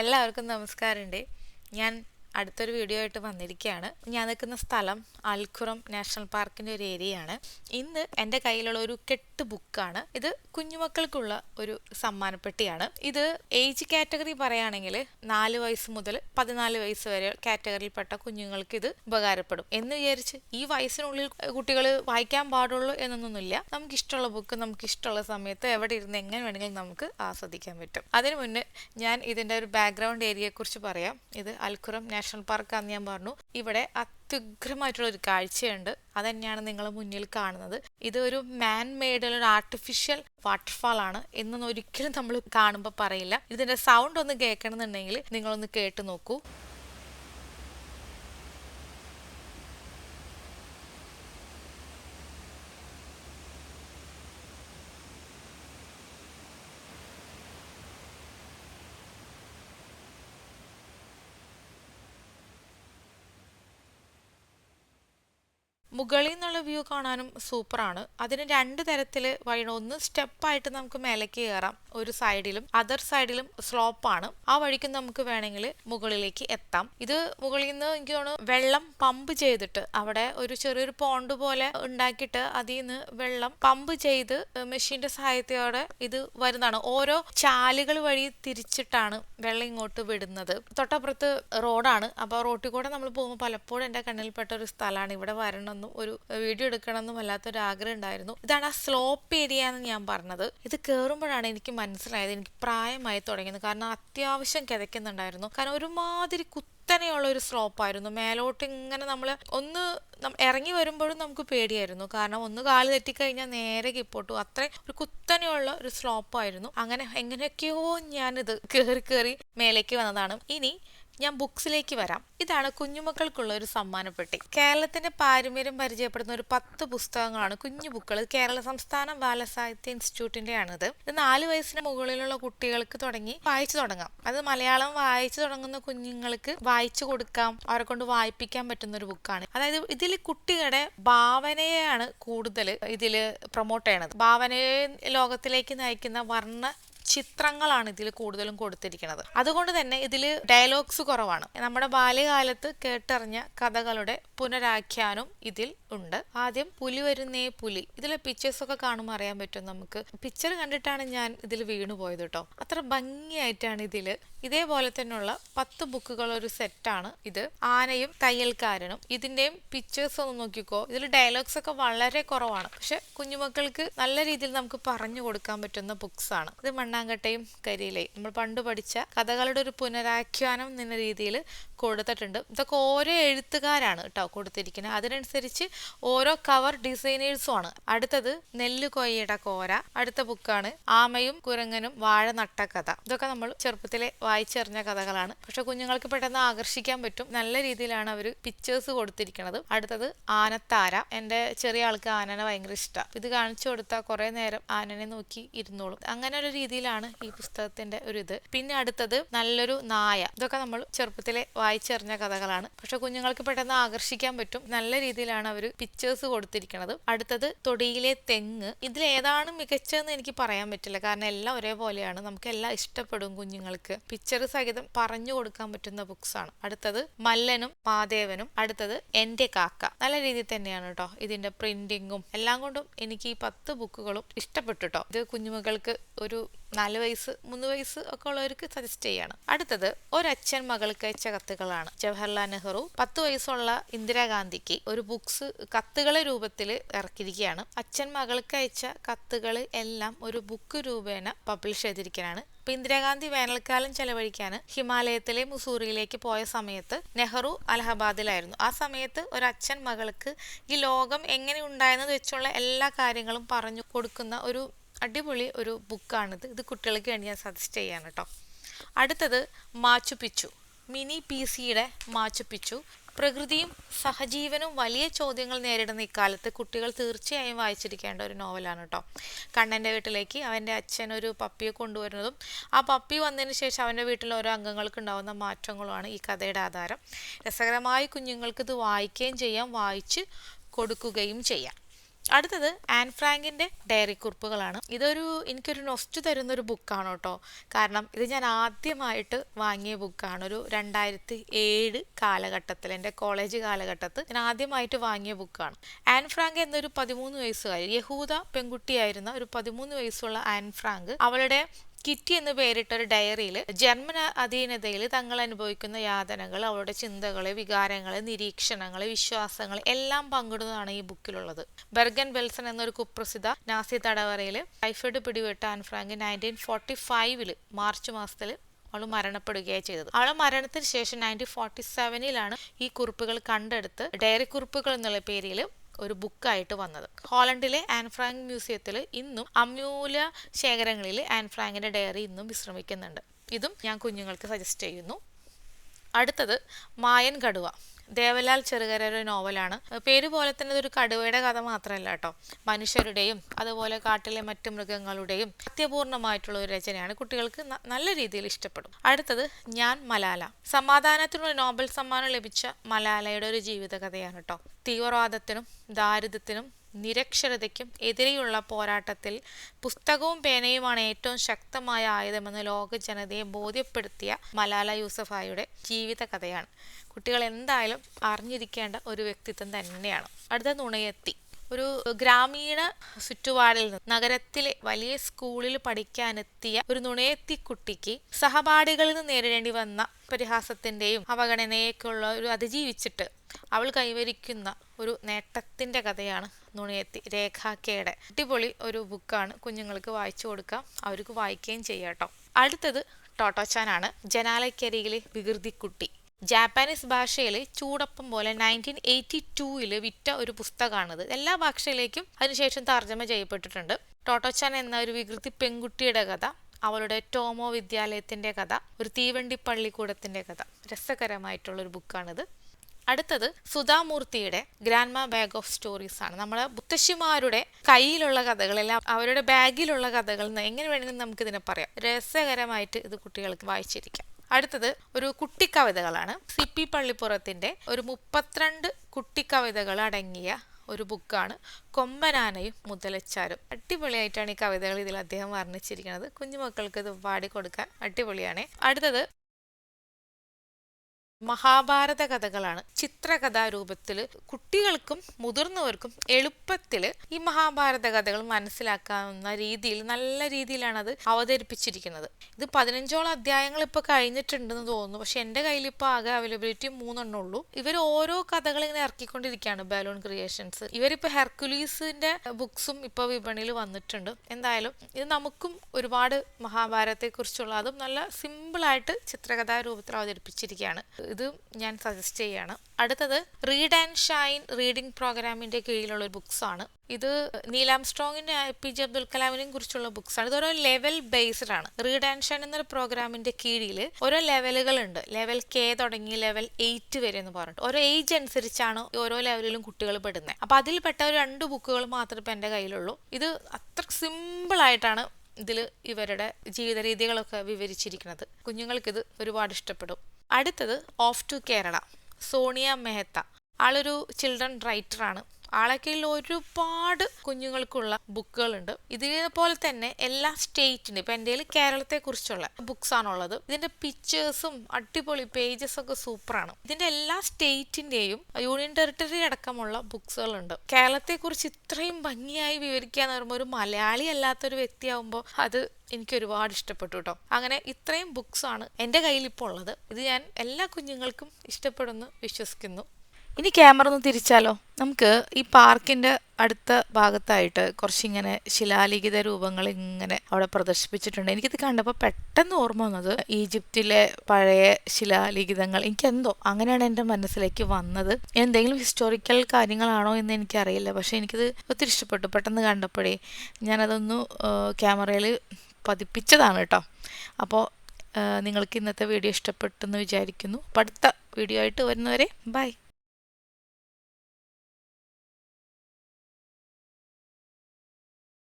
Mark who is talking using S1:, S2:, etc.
S1: എല്ലാവർക്കും നമസ്കാരമുണ്ട്. ഞാൻ അടുത്തൊരു വീഡിയോ ആയിട്ട് വന്നിരിക്കുകയാണ്. ഞാൻ നിൽക്കുന്ന സ്ഥലം അൽഖുറം നാഷണൽ പാർക്കിന്റെ ഒരു ഏരിയയാണ്. ഇന്ന് എന്റെ കയ്യിലുള്ള ഒരു കെട്ട് ബുക്കാണ്. ഇത് കുഞ്ഞുമക്കൾക്കുള്ള ഒരു സമ്മാനപ്പെട്ടിയാണ് ഇത് ഏജ് കാറ്റഗറി പറയുകയാണെങ്കിൽ നാല് വയസ്സ് മുതൽ പതിനാല് വയസ്സ് വരെ കാറ്റഗറിയിൽപ്പെട്ട കുഞ്ഞുങ്ങൾക്ക് ഇത് ഉപകാരപ്പെടും. എന്ന് വിചാരിച്ച് ഈ വയസ്സിനുള്ളിൽ കുട്ടികൾ വായിക്കാൻ പാടുള്ളൂ എന്നൊന്നുമില്ല. നമുക്ക് ഇഷ്ടമുള്ള ബുക്ക് നമുക്ക് ഇഷ്ടമുള്ള സമയത്ത് എവിടെ ഇരുന്ന് എങ്ങനെ വേണമെങ്കിലും നമുക്ക് ആസ്വദിക്കാൻ പറ്റും. അതിനു മുന്നേ ഞാൻ ഇതിന്റെ ഒരു ബാക്ക്ഗ്രൗണ്ട് ഏരിയയെക്കുറിച്ച് പറയാം. ഇത് അൽഖുറം പാർക്കാന്ന് ഞാൻ പറഞ്ഞു. ഇവിടെ അത്യുഗ്രമായിട്ടുള്ള ഒരു കാഴ്ചയുണ്ട്. അത് തന്നെയാണ് നിങ്ങൾ മുന്നിൽ കാണുന്നത്. ഇത് ഒരു മാൻ മെയ്ഡ് ഒരു ആർട്ടിഫിഷ്യൽ വാട്ടർഫാൾ ആണ് എന്നൊന്നും ഒരിക്കലും നമ്മൾ കാണുമ്പോൾ പറയില്ല. ഇതിന്റെ സൗണ്ട് ഒന്ന് കേൾക്കണമെന്നുണ്ടെങ്കിൽ നിങ്ങളൊന്ന് കേട്ട് നോക്കൂ. മുകളിൽ നിന്നുള്ള വ്യൂ കാണാനും സൂപ്പറാണ്. അതിന് രണ്ട് തരത്തിൽ വഴിയാണ് ഒന്ന് സ്റ്റെപ്പായിട്ട് നമുക്ക് മേലേക്ക് കയറാം. ഒരു സൈഡിലും അതർ സൈഡിലും സ്ലോപ്പാണ്. ആ വഴിക്ക് നമുക്ക് വേണമെങ്കിൽ മുകളിലേക്ക് എത്താം. ഇത് മുകളിൽ നിന്ന് എനിക്ക് തോന്നുന്നു വെള്ളം പമ്പ് ചെയ്തിട്ട് അവിടെ ഒരു ചെറിയൊരു പോണ്ട് പോലെ ഉണ്ടാക്കിയിട്ട് അതിൽ നിന്ന് വെള്ളം പമ്പ് ചെയ്ത് മെഷീന്റെ സഹായത്തോടെ ഇത് വരുന്നതാണ്. ഓരോ ചാലുകൾ വഴി തിരിച്ചിട്ടാണ് വെള്ളം ഇങ്ങോട്ട് വിടുന്നത്. തൊട്ടപ്പുറത്ത് റോഡാണ്. അപ്പോൾ റോട്ടിൽ കൂടെ നമ്മൾ പോകുമ്പോൾ പലപ്പോഴും എന്റെ കണ്ണിൽപ്പെട്ട ഒരു സ്ഥലമാണ്. ഇവിടെ വരണമെന്നും ഒരു വീഡിയോ എടുക്കണമെന്നും വല്ലാത്തൊരു ആഗ്രഹം ഉണ്ടായിരുന്നു. ഇതാണ് ആ സ്ലോപ്പ് ഏരിയ എന്ന് ഞാൻ പറഞ്ഞത്. ഇത് കയറുമ്പോഴാണ് എനിക്ക് മനസ്സിലായത്. എനിക്ക് പ്രായമായി തുടങ്ങിയത്. കാരണം അത്യാവശ്യം കിതയ്ക്കുന്നുണ്ടായിരുന്നു. കാരണം ഒരുമാതിരി കുത്തനെയുള്ള ഒരു സ്ലോപ്പായിരുന്നു മേലോട്ട് ഇങ്ങനെ നമ്മൾ ഒന്ന് ഇറങ്ങി വരുമ്പോഴും നമുക്ക് പേടിയായിരുന്നു. കാരണം ഒന്ന് കാൽ തെറ്റിക്കഴിഞ്ഞാൽ നേരെ കിപ്പോട്ടു. അത്രയും ഒരു കുത്തനെയുള്ള ഒരു സ്ലോപ്പായിരുന്നു അങ്ങനെ എങ്ങനെയൊക്കെയോ ഞാനിത് കയറി കയറി മേലേക്ക് വന്നതാണ്. ഇനി ഞാൻ ബുക്സിലേക്ക് വരാം. ഇതാണ് കുഞ്ഞുമക്കൾക്കുള്ള ഒരു സമ്മാനപ്പെട്ടി. കേരളത്തിന്റെ പാരമ്പര്യം പരിചയപ്പെടുന്ന ഒരു പത്ത് പുസ്തകങ്ങളാണ് കുഞ്ഞു ബുക്കുകൾ. കേരള സംസ്ഥാന ബാലസാഹിത്യ ഇൻസ്റ്റിറ്റ്യൂട്ടിന്റെ ആണിത് ഇത് നാല് വയസ്സിന് മുകളിലുള്ള കുട്ടികൾക്ക് തുടങ്ങി വായിച്ചു തുടങ്ങാം. അത് മലയാളം വായിച്ചു തുടങ്ങുന്ന കുഞ്ഞുങ്ങൾക്ക് വായിച്ചു കൊടുക്കാം അവരെ കൊണ്ട് വായിപ്പിക്കാൻ പറ്റുന്ന ഒരു ബുക്കാണ്. അതായത് ഇതിൽ കുട്ടികളുടെ ഭാവനയെയാണ് കൂടുതൽ ഇതിൽ പ്രൊമോട്ട് ചെയ്യണത്. ഭാവനയെ ലോകത്തിലേക്ക് നയിക്കുന്ന വർണ ചിത്രങ്ങളാണ് ഇതിൽ കൂടുതലും കൊടുത്തിരിക്കുന്നത്. അതുകൊണ്ട് തന്നെ ഇതിൽ ഡയലോഗ്സ് കുറവാണ്. നമ്മുടെ ബാല്യകാലത്ത് കേട്ടറിഞ്ഞ കഥകളുടെ പുനരാഖ്യാനം ഇതിൽ ഉണ്ട്. ആദ്യം പുലി വരുന്നേ പുലി. ഇതിലെ പിക്ചേഴ്സ് ഒക്കെ കാണുമ്പോൾ അറിയാൻ പറ്റും നമുക്ക്. പിക്ചർ കണ്ടിട്ടാണ് ഞാൻ ഇതിൽ വീണു പോയത് കേട്ടോ അത്ര ഭംഗിയായിട്ടാണ് ഇതിൽ ഇതേപോലെ തന്നെയുള്ള പത്ത് ബുക്കുകൾ ഒരു സെറ്റാണ് ഇത്. ആനയും തയ്യൽക്കാരനും. ഇതിന്റെയും പിക്ചേഴ്സ് ഒന്ന് നോക്കിക്കോ. ഇതിൽ ഡയലോഗ്സ് ഒക്കെ വളരെ കുറവാണ്. പക്ഷെ കുഞ്ഞുമക്കൾക്ക് നല്ല രീതിയിൽ നമുക്ക് പറഞ്ഞു കൊടുക്കാൻ പറ്റുന്ന ബുക്സ് ആണ്. ഇത് മണ്ണാങ്കട്ടയും കരിയിലയും. നമ്മൾ പണ്ട് പഠിച്ച കഥകളുടെ ഒരു പുനരാഖ്യാനം എന്ന രീതിയിൽ കൊടുത്തിട്ടുണ്ട്. ഇതൊക്കെ ഓരോ എഴുത്തുകാരാണ് കേട്ടോ കൊടുത്തിരിക്കുന്നത്. അതിനനുസരിച്ച് ഓരോ കവർ ഡിസൈനേഴ്സും ആണ്. അടുത്തത് നെല്ല് കൊയ്യട കോര. അടുത്ത ബുക്കാണ് ആമയും കുരങ്ങനും വാഴ നട്ട കഥ. ഇതൊക്കെ നമ്മൾ ചെറുപ്പത്തിലെ വായിച്ചറിഞ്ഞ കഥകളാണ്. പക്ഷെ കുഞ്ഞുങ്ങൾക്ക് പെട്ടെന്ന് ആകർഷിക്കാൻ പറ്റും. നല്ല രീതിയിലാണ് അവർ പിക്ചേഴ്സ് കൊടുത്തിരിക്കുന്നത് അടുത്തത് ആനത്താര. എന്റെ ചെറിയ ആൾക്ക് ആനനെ ഭയങ്കര ഇഷ്ടമാണ് ഇത് കാണിച്ചു കൊടുത്താൽ കുറെ നേരം ആനനെ നോക്കി ഇരുന്നോളും. അങ്ങനെ ഒരു രീതിയിലാണ് ഈ പുസ്തകത്തിന്റെ ഒരു ഇത്. പിന്നെ അടുത്തത് നല്ലൊരു നായ. ഇതൊക്കെ നമ്മൾ ചെറുപ്പത്തിലെ വായിച്ചറിഞ്ഞ കഥകളാണ്. പക്ഷെ കുഞ്ഞുങ്ങൾക്ക് പെട്ടെന്ന് ആകർഷിക്കാൻ പറ്റും. നല്ല രീതിയിലാണ് അവർ പിക്ചേഴ്സ് കൊടുത്തിരിക്കുന്നത് അടുത്തത് തൊടിയിലെ തെങ്ങ്. ഇതിൽ ഏതാണ് മികച്ചതെന്ന് എനിക്ക് പറയാൻ പറ്റില്ല. കാരണം എല്ലാം ഒരേപോലെയാണ്. നമുക്ക് എല്ലാം ഇഷ്ടപ്പെടും കുഞ്ഞുങ്ങൾക്ക്. പിക്ചർ സഹിതം പറഞ്ഞു കൊടുക്കാൻ പറ്റുന്ന ബുക്സ് ആണ്. അടുത്തത് മല്ലനും മാദേവനും അടുത്തത് എന്റെ കാക്ക. നല്ല രീതിയിൽ തന്നെയാണ് കേട്ടോ ഇതിന്റെ പ്രിന്റിങ്ങും എല്ലാം കൊണ്ടും എനിക്ക് ഈ പത്ത് ബുക്കുകളും ഇഷ്ടപ്പെട്ടു കേട്ടോ ഇത് കുഞ്ഞുമകൾക്ക് ഒരു നാല് വയസ്സ് മൂന്ന് വയസ്സ് ഒക്കെ ഉള്ളവർക്ക് സജസ്റ്റ് ചെയ്യാണ്. അടുത്തത് ഒരച്ഛൻ മകൾക്ക് അയച്ച കത്തുകളാണ്. ജവഹർലാൽ നെഹ്റു പത്ത് വയസ്സുള്ള ഇന്ദിരാഗാന്ധിക്ക് ഒരു ബുക്സ് കത്തുകളെ രൂപത്തിൽ ഇറക്കിയിരിക്കുകയാണ്. അച്ഛൻ മകൾക്ക് അയച്ച കത്തുകൾ എല്ലാം ഒരു ബുക്ക് രൂപേണ പബ്ലിഷ് ചെയ്തിരിക്കുകയാണ് ഇപ്പൊ ഇന്ദിരാഗാന്ധി വേനൽക്കാലം ചെലവഴിക്കാൻ ഹിമാലയത്തിലെ മുസൂറിയിലേക്ക് പോയ സമയത്ത് നെഹ്റു അലഹബാദിലായിരുന്നു. ആ സമയത്ത് ഒരു അച്ഛൻ മകൾക്ക് ഈ ലോകം എങ്ങനെ ഉണ്ടായെന്ന് വെച്ചുള്ള എല്ലാ കാര്യങ്ങളും പറഞ്ഞു കൊടുക്കുന്ന ഒരു അടിപൊളി ഒരു ബുക്കാണിത്. ഇത് കുട്ടികൾക്ക് വേണ്ടി ഞാൻ സജസ്റ്റ് ചെയ്യാണ് കേട്ടോ അടുത്തത് മാച്ചു പിച്ചു മിനി പി സിയുടെ മാച്ചു പിച്ചു പ്രകൃതിയും സഹജീവനും വലിയ ചോദ്യങ്ങൾ നേരിടുന്ന ഇക്കാലത്ത് കുട്ടികൾ തീർച്ചയായും വായിച്ചിരിക്കേണ്ട ഒരു നോവലാണ് കേട്ടോ കണ്ണന്റെ വീട്ടിലേക്ക് അവന്റെ അച്ഛൻ ഒരു പപ്പിയെ കൊണ്ടുവരുന്നതും ആ പപ്പി വന്നതിന് ശേഷം അവന്റെ വീട്ടിൽ ഓരോ അംഗങ്ങൾക്ക് ഉണ്ടാകുന്ന മാറ്റങ്ങളുമാണ് ഈ കഥയുടെ ആധാരം. രസകരമായി കുഞ്ഞുങ്ങൾക്ക് ഇത് വായിക്കുകയും ചെയ്യാം വായിച്ച് കൊടുക്കുകയും ചെയ്യാം. അടുത്തത് ആൻ ഫ്രാങ്കിന്റെ ഡയറി കുറിപ്പുകളാണ്. ഇതൊരു എനിക്കൊരു നൊസ്റ്റ് തരുന്ന ഒരു ബുക്കാണ് കേട്ടോ. കാരണം ഇത് ഞാൻ ആദ്യമായിട്ട് വാങ്ങിയ ബുക്കാണ്. ഒരു രണ്ടായിരത്തി ഏഴ് കാലഘട്ടത്തിൽ എന്റെ കോളേജ് കാലഘട്ടത്ത് ഞാൻ ആദ്യമായിട്ട് വാങ്ങിയ ബുക്കാണ്. ആൻ ഫ്രാങ്ക് എന്നൊരു പതിമൂന്ന് വയസ്സുകാരി യഹൂദ പെൺകുട്ടിയായിരുന്ന ഒരു പതിമൂന്ന് വയസ്സുള്ള ആൻ ഫ്രാങ്ക് അവളുടെ കിറ്റി എന്ന് പേരിട്ട ഒരു ഡയറിയിൽ ജർമ്മൻ അധീനതയിൽ തങ്ങൾ അനുഭവിക്കുന്ന യാതനകൾ അവരുടെ ചിന്തകൾ വികാരങ്ങൾ നിരീക്ഷണങ്ങൾ വിശ്വാസങ്ങൾ എല്ലാം പങ്കിടുന്നതാണ് ഈ ബുക്കിലുള്ളത്. ബെർഗൻ ബെൽസൺ എന്നൊരു കുപ്രസിദ്ധ നാസി തടവറയിൽ ടൈഫോയിഡ് പിടിപെട്ട ആൻ ഫ്രാങ്ക് നയന്റീൻ ഫോർട്ടി ഫൈവിൽ മാർച്ച് മാസത്തിൽ അവൾ മരണപ്പെടുകയാണ് ചെയ്തത്. അവളെ മരണത്തിന് ശേഷം നയന്റീൻ ഫോർട്ടി സെവനിലാണ് ഈ കുറിപ്പുകൾ കണ്ടെടുത്ത് ഡയറി കുറിപ്പുകൾ എന്നുള്ള പേരിൽ ഒരു ബുക്കായിട്ട് വന്നത്. ഹോളണ്ടിലെ ആൻ ഫ്രാങ്ക് മ്യൂസിയത്തിൽ ഇന്നും അമൂല്യ ശേഖരങ്ങളിൽ ആൻ ഫ്രാങ്കിന്റെ ഡയറി ഇന്നും വിശ്രമിക്കുന്നുണ്ട്. ഇതും ഞാൻ കുഞ്ഞുങ്ങൾക്ക് സജസ്റ്റ് ചെയ്യുന്നു. അടുത്തത് മായൻ കടുവ. ദേവലാൽ ചെറുകരയുടെ നോവലാണ്. പേര് പോലെ തന്നെ ഇതൊരു കടുവയുടെ കഥ മാത്രമല്ല കേട്ടോ. മനുഷ്യരുടെയും അതുപോലെ കാട്ടിലെ മറ്റു മൃഗങ്ങളുടെയും സത്യപൂർണമായിട്ടുള്ള ഒരു രചനയാണ്. കുട്ടികൾക്ക് നല്ല രീതിയിൽ ഇഷ്ടപ്പെടും. അടുത്തത് ഞാൻ മലാല. സമാധാനത്തിനുള്ള നോബൽ സമ്മാനം ലഭിച്ച മലാലയുടെ ഒരു ജീവിതകഥയാണ് കേട്ടോ. തീവ്രവാദത്തിനും ദാരിദ്ര്യത്തിനും നിരക്ഷരതയ്ക്കും എതിരെയുള്ള പോരാട്ടത്തിൽ പുസ്തകവും പേനയുമാണ് ഏറ്റവും ശക്തമായ ആയുധമെന്ന് ലോക ജനതയെ ബോധ്യപ്പെടുത്തിയ മലാല യൂസഫായുടെ ജീവിത കഥയാണ് കുട്ടികൾ എന്തായാലും അറിഞ്ഞിരിക്കേണ്ട ഒരു വ്യക്തിത്വം തന്നെയാണ്. അടുത്ത നുണയെത്തി. ഒരു ഗ്രാമീണ ചുറ്റുപാടിൽ നിന്ന് നഗരത്തിലെ വലിയ സ്കൂളിൽ പഠിക്കാനെത്തിയ ഒരു നുണയെത്തി കുട്ടിക്ക് സഹപാഠികളിൽ നിന്ന് നേരിടേണ്ടി വന്ന പരിഹാസത്തിന്റെയും അവഗണനയൊക്കെയുള്ള ഒരു അതിജീവിച്ചിട്ട് അവൾ കൈവരിക്കുന്ന ഒരു നേട്ടത്തിന്റെ കഥയാണ് നുണയത്തി രേഖാക്കയുടെ അടിപൊളി ഒരു ബുക്കാണ് കുഞ്ഞുങ്ങൾക്ക് വായിച്ചു കൊടുക്കാം അവർക്ക് വായിക്കുകയും ചെയ്യാട്ടോ അടുത്തത് ടോട്ടോച്ചാനാണ് ജനാലയ്ക്കരികിലെ വികൃതിക്കുട്ടി. ജാപ്പാനീസ് ഭാഷയിൽ ചൂടപ്പം പോലെ നയന്റീൻ എയ്റ്റി ടൂവിൽ വിറ്റ ഒരു പുസ്തകമാണിത്. എല്ലാ ഭാഷയിലേക്കും അതിനുശേഷം തർജമ ചെയ്യപ്പെട്ടിട്ടുണ്ട്. ടോട്ടോച്ചാൻ എന്ന ഒരു വികൃതി പെൺകുട്ടിയുടെ കഥ അവളുടെ ടോമോ വിദ്യാലയത്തിന്റെ കഥ ഒരു തീവണ്ടി പള്ളിക്കൂടത്തിന്റെ കഥ. രസകരമായിട്ടുള്ള ഒരു ബുക്കാണിത്. അടുത്തത് സുധാമൂർത്തിയുടെ ഗ്രാൻഡ്മ ബാഗ് ഓഫ് സ്റ്റോറീസ് ആണ്. നമ്മുടെ മുത്തശ്ശിമാരുടെ കയ്യിലുള്ള കഥകളെല്ലാം അവരുടെ ബാഗിലുള്ള കഥകൾ എങ്ങനെ വേണമെങ്കിലും നമുക്ക് ഇതിനെ പറയാം. രസകരമായിട്ട് ഇത് കുട്ടികൾക്ക് വായിച്ചിരിക്കാം. അടുത്തത് ഒരു കുട്ടിക്കവിതകളാണ്. സി പി പള്ളിപ്പുറത്തിന്റെ ഒരു മുപ്പത്തിരണ്ട് കുട്ടിക്കവിതകൾ അടങ്ങിയ ഒരു ബുക്കാണ് കൊമ്പനാനയും മുതലച്ചാരും. അടിപൊളിയായിട്ടാണ് ഈ കവിതകൾ ഇതിൽ അദ്ദേഹം വർണിച്ചിരിക്കുന്നത്. കുഞ്ഞുമക്കൾക്ക് ഇത് പാടിക്കൊടുക്കാൻ അടിപൊളിയാണ്. അടുത്തത് മഹാഭാരത കഥകളാണ് ചിത്രകഥാ രൂപത്തിൽ കുട്ടികൾക്കും മുതിർന്നവർക്കും എളുപ്പത്തിൽ ഈ മഹാഭാരത കഥകൾ മനസ്സിലാക്കാവുന്ന രീതിയിൽ നല്ല രീതിയിലാണ് അത് അവതരിപ്പിച്ചിരിക്കുന്നത്. ഇത് പതിനഞ്ചോളം അധ്യായങ്ങൾ ഇപ്പോൾ കഴിഞ്ഞിട്ടുണ്ടെന്ന് തോന്നുന്നു. പക്ഷെ എന്റെ കയ്യിൽ ഇപ്പോൾ ആകെ അവൈലബിലിറ്റി മൂന്നെണ്ണം ഉള്ളൂ. ഇവർ ഓരോ കഥകൾ ഇങ്ങനെ ഇറക്കിക്കൊണ്ടിരിക്കുകയാണ് ബാലൂൺ ക്രിയേഷൻസ് ഇവരിപ്പോൾ ഹെർക്കുലീസിന്റെ ബുക്സും ഇപ്പോൾ വിപണിയിൽ വന്നിട്ടുണ്ട്. എന്തായാലും ഇത് നമുക്കും ഒരുപാട് മഹാഭാരതത്തെക്കുറിച്ചുള്ള അതും നല്ല സിമ്പിളായിട്ട് ചിത്രകഥാ രൂപത്തിൽ അവതരിപ്പിച്ചിരിക്കുകയാണ്. ഇത് ഞാൻ സജസ്റ്റ് ചെയ്യാണ്. അടുത്തത് റീഡ് ആൻഡ് ഷൈൻ റീഡിംഗ് പ്രോഗ്രാമിന്റെ കീഴിലുള്ള ഒരു ബുക്സ് ആണ്. ഇത് നീലാം സ്ട്രോങ്ങിന്റെ എ പി ജെ അബ്ദുൽ കലാമിനെയും കുറിച്ചുള്ള ബുക്സ് ആണ്. ഓരോ ലെവൽ ബേസ്ഡ് ആണ്. റീഡ് ആൻഡ് ഷൈൻ എന്നൊരു പ്രോഗ്രാമിന്റെ കീഴിൽ ഓരോ ലെവലുകൾ ഉണ്ട്. ലെവൽ കെ തുടങ്ങി ലെവൽ എയ്റ്റ് വരെ എന്ന് പറഞ്ഞിട്ട്. ഓരോ ഏജ് അനുസരിച്ചാണ് ഓരോ ലെവലിലും കുട്ടികൾ പെടുന്നത്. അപ്പൊ അതിൽപ്പെട്ട ഒരു രണ്ട് ബുക്കുകൾ മാത്രമേ ഇപ്പൊ എന്റെ കയ്യിലുള്ളൂ. ഇത് അത്ര സിമ്പിൾ ആയിട്ടാണ് ഇതിൽ ഇവരുടെ ജീവിത രീതികളൊക്കെ വിവരിച്ചിരിക്കുന്നത് കുഞ്ഞുങ്ങൾക്കിത് ഒരുപാട് ഇഷ്ടപ്പെടും. അടുത്തത് ഓഫ് ടു കേരള സോണിയ മെഹത്ത ആളൊരു ചിൽഡ്രൻ റൈറ്ററാണ് ആളെ കയ്യിൽ ഒരുപാട് കുഞ്ഞുങ്ങൾക്കുള്ള ബുക്കുകളുണ്ട്. ഇതേപോലെ തന്നെ എല്ലാ സ്റ്റേറ്റിനും ഇപ്പൊ എന്റെ കേരളത്തെ കുറിച്ചുള്ള ബുക്സ് ആണുള്ളത്. ഇതിന്റെ പിക്ചേഴ്സും അടിപൊളി പേജസ് ഒക്കെ സൂപ്പറാണ് ഇതിന്റെ എല്ലാ സ്റ്റേറ്റിന്റെയും യൂണിയൻ ടെറിട്ടറി അടക്കമുള്ള ബുക്സുകളുണ്ട് കേരളത്തെ കുറിച്ച് ഇത്രയും ഭംഗിയായി വിവരിക്കുക എന്ന് പറയുമ്പോൾ ഒരു മലയാളി അല്ലാത്തൊരു വ്യക്തിയാവുമ്പോൾ അത് എനിക്ക് ഒരുപാട് ഇഷ്ടപ്പെട്ടു കേട്ടോ അങ്ങനെ ഇത്രയും ബുക്സ് ആണ് എന്റെ കയ്യിൽ ഇപ്പോൾ ഉള്ളത്. ഇത് ഞാൻ എല്ലാ കുഞ്ഞുങ്ങൾക്കും ഇഷ്ടപ്പെടുന്നു വിശ്വസിക്കുന്നു. ഇനി ക്യാമറ ഒന്ന് തിരിച്ചാലോ? നമുക്ക് ഈ പാർക്കിന്റെ അടുത്ത ഭാഗത്തായിട്ട് കുറച്ചിങ്ങനെ ശിലാലിഖിത രൂപങ്ങൾ ഇങ്ങനെ അവിടെ പ്രദർശിപ്പിച്ചിട്ടുണ്ട്. എനിക്കിത് കണ്ടപ്പോൾ പെട്ടെന്ന് ഓർമ്മ വന്നത് ഈജിപ്തിലെ പഴയ ശിലാലിഖിതങ്ങൾ. എനിക്കെന്തോ അങ്ങനെയാണ് എന്റെ മനസ്സിലേക്ക് വന്നത്. എന്തെങ്കിലും ഹിസ്റ്റോറിക്കൽ കാര്യങ്ങളാണോ എന്ന് എനിക്കറിയില്ല. പക്ഷേ എനിക്കിത് ഒത്തിരി ഇഷ്ടപ്പെട്ടു. പെട്ടെന്ന് കണ്ടപ്പോഴേ ഞാനതൊന്ന് ക്യാമറയിൽ പതിപ്പിച്ചതാണ് കേട്ടോ. അപ്പോൾ നിങ്ങൾക്ക് ഇന്നത്തെ വീഡിയോ ഇഷ്ടപ്പെട്ടെന്ന് വിചാരിക്കുന്നു. അടുത്ത വീഡിയോ ആയിട്ട് വരുന്നവരെ ബൈ.